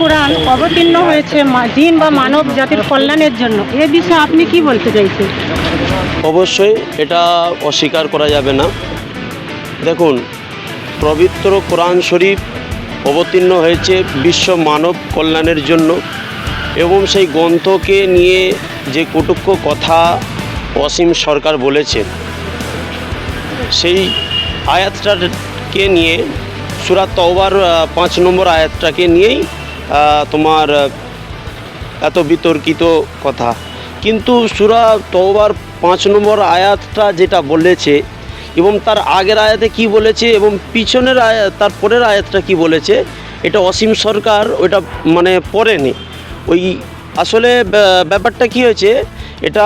কোরআন অবতীর্ণ হয়েছে জিন বা মানব জাতির কল্যাণের জন্য। এ বিষয়ে আপনি কি বলতে চাইছেন? অবশ্যই এটা অস্বীকার করা যাবে না। দেখুন, পবিত্র কোরআন শরীফ অবতীর্ণ হয়েছে বিশ্ব মানব কল্যাণের জন্য এবং সেই গ্রন্থকে নিয়ে যে কটুক্ষ কথা অসীম সরকার বলেছেন, সেই আয়াতটাকে নিয়ে সুরাত তওবার পাঁচ নম্বর আয়াতটাকে নিয়েই তোমার এত বিতর্কিত কথা। কিন্তু সুরা তওবার পাঁচ নম্বর আয়াতটা যেটা বলেছে এবং তার আগের আয়াতে কি বলেছে এবং পিছনের আয়াত তার পরের আয়াতটা কি বলেছে, এটা অসীম সরকার ওইটা মানে পড়েনি। ওই আসলে ব্যা- ব্যাপারটা কি হয়েছে, এটা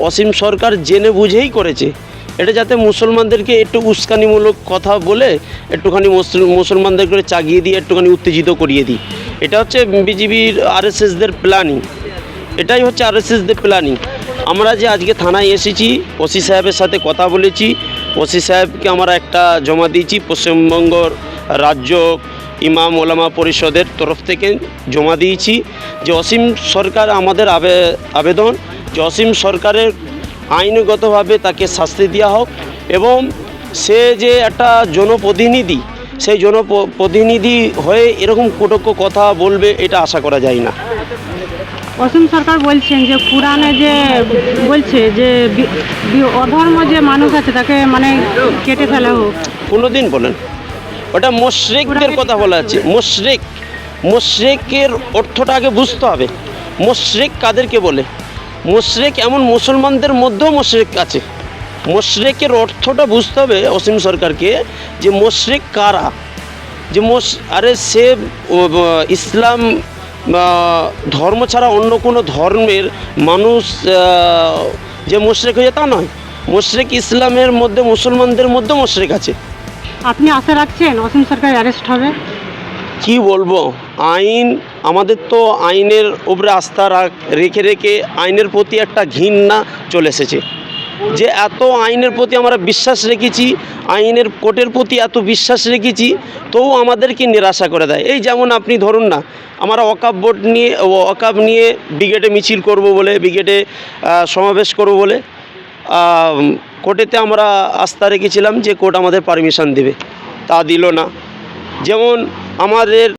অসীম সরকার জেনে বুঝেই করেছে। এটা যাতে মুসলমানদেরকে একটু উস্কানিমূলক কথা বলে, একটুখানি মুসল- মুসলমানদের করে চাগিয়ে দিয়ে একটুখানি উত্তেজিত করিয়ে দিই। এটা হচ্ছে বিজিবির আরএসএসদের প্ল্যানিং এটাই হচ্ছে আরএসএসদের প্ল্যানিং আমরা যে আজকে থানায় এসেছি, ওসি সাহেবের সাথে কথা বলেছি। ওসি সাহেবকে আমরা একটা জমা দিয়েছি পশ্চিমবঙ্গর রাজ্য ইমাম ওলামা পরিষদের তরফ থেকে জমা দিয়েছি। যে অসীম সরকার আমাদের আবে, আবেদন, যে অসীম সরকারের আইনগতভাবে তাকে শাস্তি দেওয়া হোক এবং সে যে একটা জনপ্রতিনিধি সেই জনপ্রতিনিধি হয়ে এরকম কটক্ষ কথা বলবে এটা আশা করা যায় না। অসীম সরকার বলছেন যে কোরআনে যে বলছে যে অধর্ম যে মানুষ আছে তাকে মানে কেটে ফেলা হোক। কোনো দিন বলেন। ওটা মোশরেকদের কথা বলা আছে। মোশরেক মোশরেকের অর্থটা আগে বুঝতে হবে। মোশরেক কাদেরকে বলে? মোশরেক এমন মুসলমানদের মধ্যেও মোশরেক আছে। মোশরেকের অর্থটা বুঝতে হবে অসীম সরকারকে যে মোশরেক কারা? যে মোশ আরে সে ইসলাম ধর্ম ছাড়া অন্য কোনো ধর্মের মানুষ যে মোশরেক হয়ে তা নয়। মোশরেক ইসলামের মধ্যে মুসলমানদের মধ্যে মোশরেক আছে। আপনি আশা রাখছেন অসীম সরকার অ্যারেস্ট হবে? কি বলব? আইন আমাদের তো আইনের উপরে আস্থা রাখ- রেখে রেখে আইনের প্রতি একটা ঘৃণা চলে এসেছে। যে এত আইনের প্রতি আমরা বিশ্বাস রেখেছি, আইনের কোর্টের প্রতি এত বিশ্বাস রেখেছি, তবু আমাদেরকে নিরাশা করে দেয়। এই যেমন আপনি ধরুন না, আমরা অকাপ বোর্ড নিয়ে অকাপ নিয়ে ব্রিগেডে মিছিল করব বলে, ব্রিগেডে সমাবেশ করব বলে কোর্টেতে আমরা আস্থা রেখেছিলাম যে কোর্ট আমাদের পারমিশন দেবে। তা দিল না। যেমন আমাদের